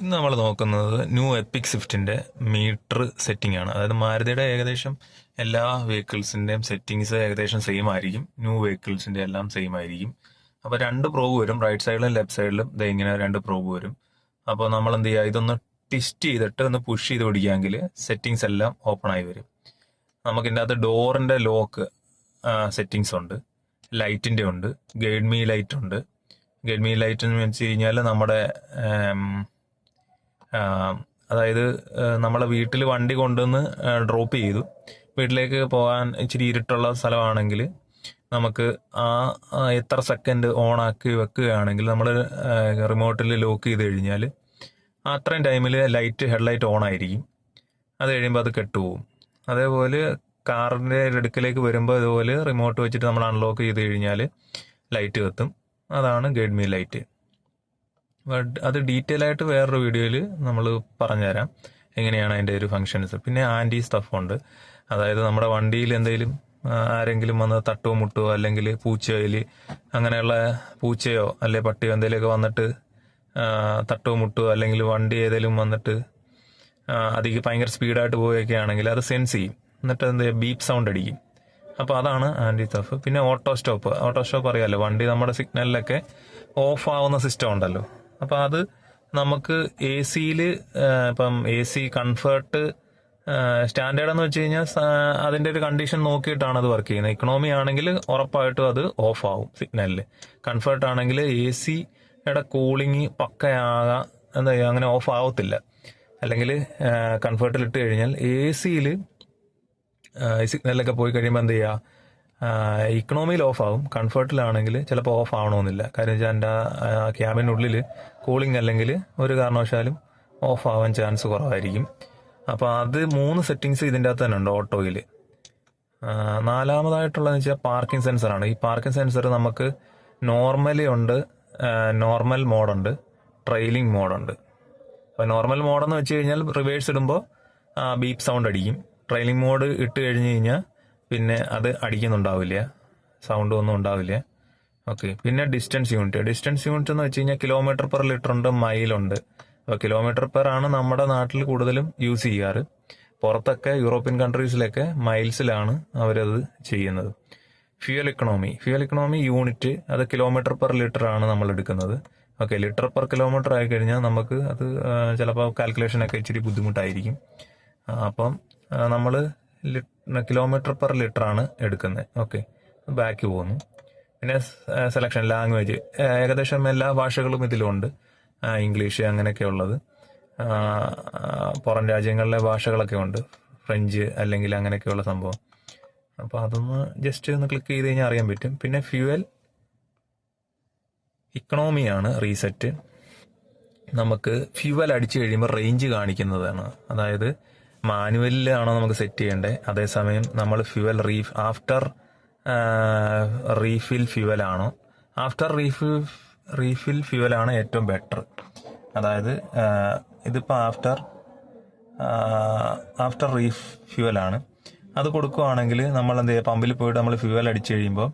ഇന്ന് നമ്മൾ നോക്കുന്നത് ന്യൂ എപ്പിക് സ്വിഫ്റ്റിന്റെ മീറ്റർ സെറ്റിംഗ് ആണ്. അതായത് മാരുതിയുടെ ഏകദേശം എല്ലാ വെഹിക്കിൾസിന്റെയും സെറ്റിംഗ്സ് ഏകദേശം സെയിം ആയിരിക്കും. ന്യൂ വെഹിക്കിൾസിന്റെ എല്ലാം സെയിം ആയിരിക്കും. അപ്പോൾ രണ്ട് പ്രോബ് വരും. റൈറ്റ് സൈഡിലും ലെഫ്റ്റ് സൈഡിലും ഇത് ഇങ്ങനെ രണ്ട് പ്രോബ് വരും. അപ്പോൾ നമ്മൾ എന്ത് ചെയ്യുക? ഇതൊന്ന് ട്വിസ്റ്റ് ചെയ്തിട്ട് ഒന്ന് പുഷ് ചെയ്ത് പിടിക്കുകയാണെങ്കിൽ സെറ്റിംഗ്സ് എല്ലാം ഓപ്പൺ ആയി വരും. നമുക്ക് ഇതിന്റെ അകത്ത് ഡോറിന്റെ ലോക്ക് സെറ്റിംഗ്സ് ഉണ്ട്. ലൈറ്റിന്റെ ഉണ്ട്. ഗൈഡ് മീ ലൈറ്റ് ഉണ്ട്. ഗൈഡ് മീ ലൈറ്റ് എന്ന് വെച്ച് കഴിഞ്ഞാൽ നമ്മുടെ അതായത് നമ്മളെ വീട്ടിൽ വണ്ടി കൊണ്ടുവന്ന് ഡ്രോപ്പ് ചെയ്തു. വീട്ടിലേക്ക് പോകാൻ ഇച്ചിരി ഇരുട്ടുള്ള സ്ഥലമാണെങ്കിൽ നമുക്ക് ആ എത്ര സെക്കൻഡ് ഓൺ ആക്കി വെക്കുകയാണെങ്കിൽ നമ്മൾ റിമോട്ടിൽ ലോക്ക് ചെയ്ത് കഴിഞ്ഞാൽ അത്രയും ടൈമിൽ ലൈറ്റ് ഹെഡ്ലൈറ്റ് ഓൺ ആയിരിക്കും. അത് കഴിയുമ്പോൾ അത് കെട്ടുപോകും. അതേപോലെ കാറിന്റെ അടുക്കലേക്ക് വരുമ്പോൾ ഇതുപോലെ റിമോട്ട് വെച്ചിട്ട് നമ്മൾ അൺലോക്ക് ചെയ്ത് കഴിഞ്ഞാൽ ലൈറ്റ് കത്തും അതാണ് ഗൈഡ് മീ ലൈറ്റ് അത് ഡീറ്റെയിൽ ആയിട്ട് വേറൊരു വീഡിയോയിൽ നമ്മൾ പറഞ്ഞുതരാം. എങ്ങനെയാണ് അതിന്റെ ഒരു ഫങ്ഷൻസ് പിന്നെ ആന്റി സ്റ്റഫ് ഉണ്ട്. അതായത് നമ്മുടെ വണ്ടിയിൽ എന്തെങ്കിലും ആരെങ്കിലും വന്ന് തട്ടോ മുട്ടോ അല്ലെങ്കിൽ പൂച്ചയിൽ അങ്ങനെയുള്ള പൂച്ചയോ അല്ലെ പട്ടിയോ എന്തെങ്കിലുമൊക്കെ വന്നിട്ട് തട്ടോ മുട്ടോ അല്ലെങ്കിൽ വണ്ടി ഏതെങ്കിലും വന്നിട്ട് അതിക്ക് ഭയങ്കര സ്പീഡായിട്ട് പോവുകയൊക്കെ ആണെങ്കിൽ അത് സെൻസ് ചെയ്യും. എന്നിട്ട് എന്ത് ബീപ്പ് സൗണ്ട് അടിക്കും. അപ്പോൾ അതാണ് ആന്റി തഫ് പിന്നെ ഓട്ടോ സ്റ്റോപ്പ് ഓട്ടോ സ്റ്റോപ്പ് അറിയാമല്ലോ വണ്ടി നമ്മുടെ സിഗ്നലിലൊക്കെ ഓഫ് ആവുന്ന സിസ്റ്റം ഉണ്ടല്ലോ. അപ്പോൾ അത് നമുക്ക് എ സിയിൽ ഇപ്പം എ സി കംഫർട്ട് സ്റ്റാൻഡേർഡ് എന്ന് വെച്ച് കഴിഞ്ഞാൽ അതിന്റെ ഒരു കണ്ടീഷൻ നോക്കിയിട്ടാണ് അത് വർക്ക് ചെയ്യുന്നത്. ഇക്കണോമി ആണെങ്കിൽ ഉറപ്പായിട്ടും അത് ഓഫ് ആവും സിഗ്നലിൽ കംഫർട്ട് ആണെങ്കിൽ എ സിയുടെ കൂളിംഗ് പക്കയാകാം എന്താ അങ്ങനെ ഓഫ് ആവത്തില്ല. അല്ലെങ്കിൽ കംഫർട്ടിൽ ഇട്ട് കഴിഞ്ഞാൽ എ സിയിൽ സിഗ്നലൊക്കെ പോയി കഴിയുമ്പോൾ എന്ത് ചെയ്യുക ഇക്കണോമിയിൽ ഓഫ് ആവും കംഫർട്ടിലാണെങ്കിൽ ചിലപ്പോൾ ഓഫ് ആവണമെന്നില്ല കാര്യം വെച്ചാൽ എന്റെ ക്യാബിനുള്ളിൽ കൂളിംഗ് അല്ലെങ്കിൽ ഒരു കാരണവശാലും ഓഫ് ആവാൻ ചാൻസ് കുറവായിരിക്കും. അപ്പോൾ അത് മൂന്ന് സെറ്റിങ്സ് ഇതിന്റെ അകത്ത് തന്നെ ഉണ്ട് ഓട്ടോയിൽ നാലാമതായിട്ടുള്ളതെന്ന് വെച്ചാൽ പാർക്കിംഗ് സെൻസറാണ് ഈ പാർക്കിംഗ് സെൻസർ നമുക്ക് നോർമലി ഉണ്ട് നോർമൽ മോഡുണ്ട് ട്രെയിലിംഗ് മോഡുണ്ട് അപ്പോൾ നോർമൽ മോഡെന്ന് വെച്ച് കഴിഞ്ഞാൽ റിവേഴ്സ് ഇടുമ്പോൾ ബീപ്പ് സൗണ്ട് അടിക്കും. ട്രെയിലിംഗ് മോഡ് ഇട്ട് കഴിഞ്ഞ് കഴിഞ്ഞാൽ പിന്നെ അത് അടിക്കുന്നുണ്ടാവില്ല. സൗണ്ട് ഒന്നും ഉണ്ടാവില്ല. ഓക്കെ പിന്നെ ഡിസ്റ്റൻസ് യൂണിറ്റ് ഡിസ്റ്റൻസ് യൂണിറ്റ് എന്ന് വെച്ച് കഴിഞ്ഞാൽ കിലോമീറ്റർ പെർ ലിറ്റർ ഉണ്ട് മൈലുണ്ട് അപ്പോൾ കിലോമീറ്റർ പെർ ആണ് നമ്മുടെ നാട്ടിൽ കൂടുതലും യൂസ് ചെയ്യാറ്. പുറത്തൊക്കെ യൂറോപ്യൻ കൺട്രീസിലൊക്കെ മൈൽസിലാണ് അവരത് ചെയ്യുന്നത്. Fuel economy fuel economy unit അത് കിലോമീറ്റർ പെർ ലിറ്റർ ആണ് നമ്മൾ എടുക്കുന്നത്. ഓക്കെ ലിറ്റർ പെർ കിലോമീറ്റർ ആയി കഴിഞ്ഞാൽ നമുക്ക് അത് ചിലപ്പോൾ കാൽക്കുലേഷനൊക്കെ ഇച്ചിരി ബുദ്ധിമുട്ടായിരിക്കും. അപ്പം നമ്മൾ കിലോമീറ്റർ പെർ ലിറ്റർ ആണ് എടുക്കുന്നത്. ഓക്കെ ബാക്ക് പോകുന്നു. പിന്നെ സെലക്ഷൻ ലാംഗ്വേജ് ഏകദേശം എല്ലാ ഭാഷകളും ഇതിലുണ്ട്. ഇംഗ്ലീഷ് അങ്ങനെയൊക്കെ ഉള്ളത്. പുറം രാജ്യങ്ങളിലെ ഭാഷകളൊക്കെ ഉണ്ട്. ഫ്രഞ്ച് അല്ലെങ്കിൽ അങ്ങനെയൊക്കെയുള്ള സംഭവം. അപ്പോൾ അതൊന്ന് ജസ്റ്റ് ഒന്ന് ക്ലിക്ക് ചെയ്ത് കഴിഞ്ഞാൽ അറിയാൻ പറ്റും. പിന്നെ ഫ്യൂവൽ ഇക്കണോമിയാണ് റീസെറ്റ് നമുക്ക് ഫ്യൂവൽ അടിച്ചു കഴിയുമ്പോൾ റേഞ്ച് കാണിക്കുന്നതാണ്. അതായത് മാനുവലിലാണോ നമുക്ക് സെറ്റ് ചെയ്യേണ്ടത് അതേസമയം നമ്മൾ ഫ്യുവൽ റീഫ് ആഫ്റ്റർ റീഫിൽ ഫ്യുവൽ ആണോ? ആഫ്റ്റർ റീഫിൽ റീഫിൽ ആണ് ഏറ്റവും ബെറ്റർ അതായത് ഇതിപ്പോൾ ആഫ്റ്റർ ആഫ്റ്റർ റീഫ് ഫ്യുവൽ ആണ്. അത് കൊടുക്കുവാണെങ്കിൽ നമ്മൾ എന്ത് ചെയ്യുക പമ്പിൽ പോയിട്ട് നമ്മൾ ഫ്യുവൽ അടിച്ചു കഴിയുമ്പോൾ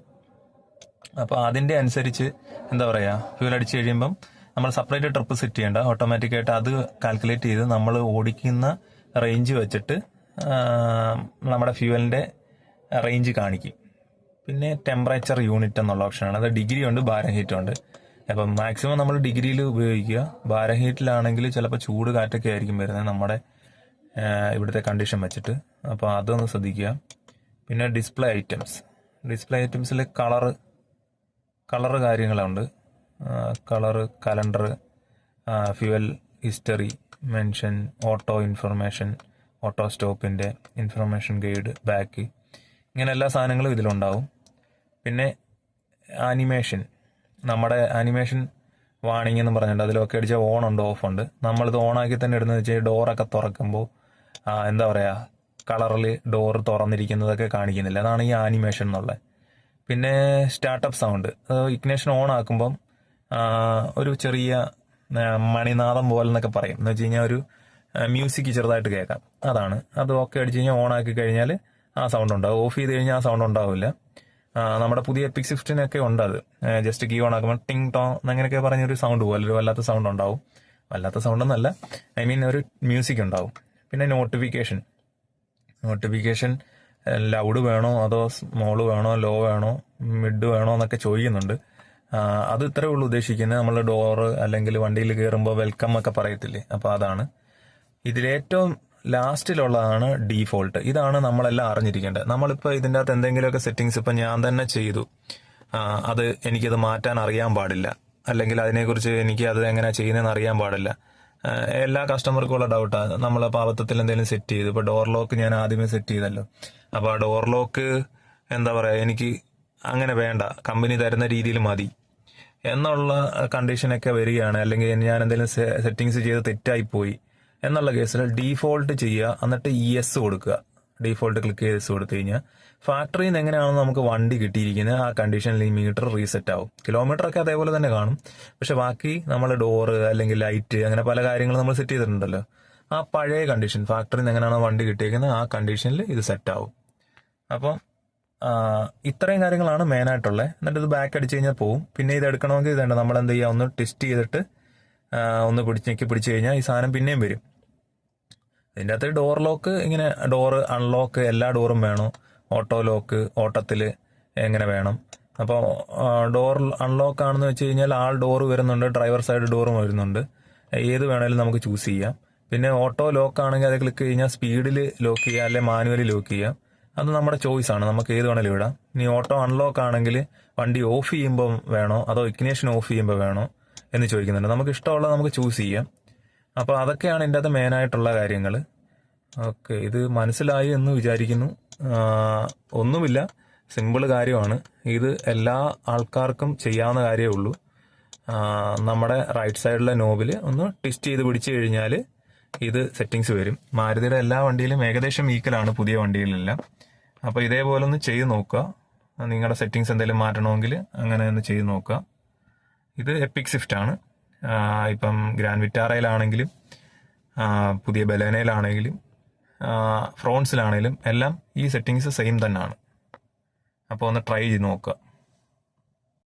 അപ്പോൾ അതിന്റെ അനുസരിച്ച് എന്താ പറയുക ഫ്യുവൽ അടിച്ചു കഴിയുമ്പം നമ്മൾ സെപ്പറേറ്റ് ട്രിപ്പ് സെറ്റ് ചെയ്യേണ്ട. ഓട്ടോമാറ്റിക്കായിട്ട് അത് കാൽക്കുലേറ്റ് ചെയ്ത് നമ്മൾ ഓടിക്കുന്ന റേഞ്ച് വെച്ചിട്ട് നമ്മുടെ ഫ്യൂവലിന്റെ റേഞ്ച് കാണിക്കും. പിന്നെ ടെമ്പറേച്ചർ യൂണിറ്റ് എന്നുള്ള ഓപ്ഷനാണ് അത് ഡിഗ്രി ഉണ്ട് ബാരഹീറ്റ് ഉണ്ട്. അപ്പം മാക്സിമം നമ്മൾ ഡിഗ്രിയിൽ ഉപയോഗിക്കുക. ബാരഹീറ്റിലാണെങ്കിൽ ചിലപ്പോൾ ചൂട് കാറ്റൊക്കെ ആയിരിക്കും വരുന്നത് നമ്മുടെ ഇവിടുത്തെ കണ്ടീഷൻ വെച്ചിട്ട്. അപ്പോൾ അതൊന്ന് ശ്രദ്ധിക്കുക. പിന്നെ ഡിസ്പ്ലേ ഐറ്റംസ് ഡിസ്പ്ലേ ഐറ്റംസിൽ കളറ് കളറ് കാര്യങ്ങളുണ്ട്. Colour calendar fuel history mention auto information auto സ്റ്റോപ്പിന്റെ information guide back ഇങ്ങനെ എല്ലാ സാധനങ്ങളും ഇതിലുണ്ടാവും. പിന്നെ ആനിമേഷൻ നമ്മുടെ ആനിമേഷൻ വാണിംഗ് എന്ന് പറഞ്ഞിട്ടുണ്ട്. അതിലൊക്കെ അടിച്ച ഓൺ ഉണ്ട് ഓഫ് ഉണ്ട്. നമ്മളിത് ഓണാക്കി തന്നെ ഇടുന്നത് വെച്ചാൽ ഡോറൊക്കെ തുറക്കുമ്പോൾ എന്താ പറയുക കളറിൽ ഡോർ തുറന്നിരിക്കുന്നതൊക്കെ കാണിക്കുന്നില്ല. അതാണ് ഈ ആനിമേഷൻ എന്നുള്ളത്. പിന്നെ സ്റ്റാർട്ടപ്പ് സൗണ്ട് ഇഗ്നേഷൻ ഓൺ ആക്കുമ്പം ഒരു ചെറിയ ആ, മണിനാദം പോലെ എന്നൊക്കെ പറയും. എന്ന് വെച്ച് കഴിഞ്ഞാൽ ഒരു മ്യൂസിക് ചെറുതായിട്ട് കേൾക്കാം. അതാണ്. അത് ഓക്കെ അടിച്ച് കഴിഞ്ഞാൽ ഓൺ ആക്കി കഴിഞ്ഞാൽ ആ സൗണ്ട് ഉണ്ടാവും. ഓഫ് ചെയ്ത് കഴിഞ്ഞാൽ ആ സൗണ്ട് ഉണ്ടാവില്ല. നമ്മുടെ പുതിയ എപ്പിക് സിഫ്റ്റിനൊക്കെ ഉണ്ട് അത്. ജസ്റ്റ് കീ ഓൺ ആക്കുമ്പോൾ ടിങ് ടോ അങ്ങനെയൊക്കെ പറഞ്ഞൊരു സൗണ്ട് പോലെ ഒരു വല്ലാത്ത സൗണ്ട് ഉണ്ടാവും. വല്ലാത്ത സൗണ്ട് ഒന്നല്ല. ഐ മീൻ ഒരു മ്യൂസിക് ഉണ്ടാവും. പിന്നെ നോട്ടിഫിക്കേഷൻ നോട്ടിഫിക്കേഷൻ ലൗഡ് വേണോ അതോ സ്മോൾ വേണോ ലോ വേണോ മിഡ് വേണോ എന്നൊക്കെ ചോദിക്കുന്നുണ്ട്. അത് ഇത്രേ ഉള്ളൂ ഉദ്ദേശിക്കുന്നത്. നമ്മൾ ഡോറ് അല്ലെങ്കിൽ വണ്ടിയിൽ കയറുമ്പോൾ വെൽക്കം ഒക്കെ പറയത്തില്ലേ? അപ്പോൾ അതാണ്. ഇതിലേറ്റവും ലാസ്റ്റിലുള്ളതാണ് ഡീഫോൾട്ട് ഇതാണ് നമ്മളെല്ലാം അറിഞ്ഞിരിക്കേണ്ടത്. നമ്മളിപ്പോൾ ഇതിന്റെ അകത്ത് എന്തെങ്കിലുമൊക്കെ സെറ്റിങ്സ് ഇപ്പം ഞാൻ തന്നെ ചെയ്തു. അത് എനിക്കത് മാറ്റാൻ അറിയാൻ പാടില്ല. അല്ലെങ്കിൽ അതിനെക്കുറിച്ച് എനിക്ക് അത് എങ്ങനെ ചെയ്യുന്നതെന്ന് അറിയാൻ പാടില്ല. എല്ലാ കസ്റ്റമർക്കും ഉള്ള ഡൗട്ടാണ് നമ്മൾ പാവത്തത്തിൽ എന്തെങ്കിലും സെറ്റ് ചെയ്തു. ഇപ്പോൾ ഡോർ ലോക്ക് ഞാൻ ആദ്യമേ സെറ്റ് ചെയ്തല്ലോ. അപ്പോൾ ആ ഡോർ ലോക്ക് എന്താ പറയുക എനിക്ക് അങ്ങനെ വേണ്ട. കമ്പനി തരുന്ന രീതിയിൽ മതി. എന്നുള്ള കണ്ടീഷനൊക്കെ വരികയാണ്. അല്ലെങ്കിൽ ഞാൻ എന്തെങ്കിലും സെറ്റിങ്സ് ചെയ്ത് തെറ്റായി പോയി എന്നുള്ള കേസിൽ ഡീഫോൾട്ട് ചെയ്യുക എന്നിട്ട് ഇ എസ് കൊടുക്കുക. ഡീഫോൾട്ട് ക്ലിക്ക് ചെയ്ത് കൊടുത്തു കഴിഞ്ഞാൽ ഫാക്ടറിയിൽ നിന്ന് എങ്ങനെയാണോ നമുക്ക് വണ്ടി കിട്ടിയിരിക്കുന്നത് ആ കണ്ടീഷനിൽ ഈ മീറ്റർ റീസെറ്റ് ആവും. കിലോമീറ്റർ ഒക്കെ അതേപോലെ തന്നെ കാണും. പക്ഷെ ബാക്കി നമ്മൾ ഡോറ് അല്ലെങ്കിൽ ലൈറ്റ് അങ്ങനെ പല കാര്യങ്ങളും നമ്മൾ സെറ്റ് ചെയ്തിട്ടുണ്ടല്ലോ. ആ പഴയ കണ്ടീഷൻ ഫാക്ടറിയിൽ നിന്ന് എങ്ങനെയാണോ വണ്ടി കിട്ടിയിരിക്കുന്നത് ആ കണ്ടീഷനിൽ ഇത് സെറ്റ് ആവും. അപ്പം ഇത്രയും കാര്യങ്ങളാണ് മെയിൻ ആയിട്ടുള്ളത് എന്നിട്ട് ഇത് ബാക്ക് അടിച്ച് കഴിഞ്ഞാൽ പോവും. പിന്നെ ഇത് എടുക്കണമെങ്കിൽ ഇതുണ്ട് നമ്മൾ എന്ത് ചെയ്യുക ഒന്ന് ടെസ്റ്റ് ചെയ്തിട്ട് ഒന്ന് പിടിച്ച് ഞെക്കി പിടിച്ച് കഴിഞ്ഞാൽ ഈ സാധനം പിന്നെയും വരും. ഇതിന്റെ അകത്ത് ഡോർ ലോക്ക് ഇങ്ങനെ ഡോറ് അൺലോക്ക് എല്ലാ ഡോറും വേണം. ഓട്ടോ ലോക്ക് ഓട്ടത്തിൽ എങ്ങനെ വേണം. അപ്പോൾ ഡോർ അൺലോക്ക് ആണെന്ന് വെച്ച് കഴിഞ്ഞാൽ ആൾ ഡോർ വരുന്നുണ്ട്. ഡ്രൈവർ സൈഡ് ഡോറും വരുന്നുണ്ട്. ഏത് വേണേലും നമുക്ക് ചൂസ് ചെയ്യാം. പിന്നെ ഓട്ടോ ലോക്ക് ആണെങ്കിൽ അത് ക്ലിക്ക് കഴിഞ്ഞാൽ സ്പീഡിൽ ലോക്ക് ചെയ്യാം. അല്ലെങ്കിൽ മാനുവലി ലോക്ക് ചെയ്യാം. അത് നമ്മുടെ ചോയ്സ് ആണ്. നമുക്ക് ഏത് വേണേലും ഇടാം. ഇനി ഓട്ടോ അൺലോക്ക് ആണെങ്കിൽ വണ്ടി ഓഫ് ചെയ്യുമ്പോൾ വേണോ? അതോ ഇഗ്നേഷൻ ഓഫ് ചെയ്യുമ്പോൾ വേണോ? എന്ന് ചോദിക്കുന്നുണ്ട്. നമുക്ക് ഇഷ്ടമുള്ളത് നമുക്ക് ചൂസ് ചെയ്യാം. അപ്പോൾ അതൊക്കെയാണ് എന്റെ അത് മെയിനായിട്ടുള്ള കാര്യങ്ങൾ ഓക്കെ ഇത് മനസ്സിലായി എന്ന് വിചാരിക്കുന്നു. ഒന്നുമില്ല. സിമ്പിൾ കാര്യമാണ്. ഇത് എല്ലാ ആൾക്കാർക്കും ചെയ്യാവുന്ന കാര്യമേ ഉള്ളൂ. നമ്മുടെ റൈറ്റ് സൈഡിലെ നോബിൽ ഒന്ന് ട്വിസ്റ്റ് ചെയ്ത് പിടിച്ചു കഴിഞ്ഞാൽ ഇത് സെറ്റിങ്സ് വരും. മാരുതിയുടെ എല്ലാ വണ്ടിയിലും ഏകദേശം ഈക്വലാണ് പുതിയ വണ്ടികളിലെല്ലാം. അപ്പോൾ ഇതേപോലെ ഒന്ന് ചെയ്ത് നോക്കുക. നിങ്ങളുടെ സെറ്റിങ്സ് എന്തെങ്കിലും മാറ്റണമെങ്കിൽ അങ്ങനെ ഒന്ന് ചെയ്ത് നോക്കുക. ഇത് എപ്പിക് സ്വിഫ്റ്റ് ആണ്. ഇപ്പം ഗ്രാൻഡ് വിറ്റാറയിലാണെങ്കിലും പുതിയ ബലേനയിലാണെങ്കിലും ഫ്രോൺസിലാണെങ്കിലും എല്ലാം ഈ സെറ്റിങ്സ് സെയിം തന്നെയാണ്. അപ്പോൾ ഒന്ന് ട്രൈ ചെയ്ത് നോക്കുക.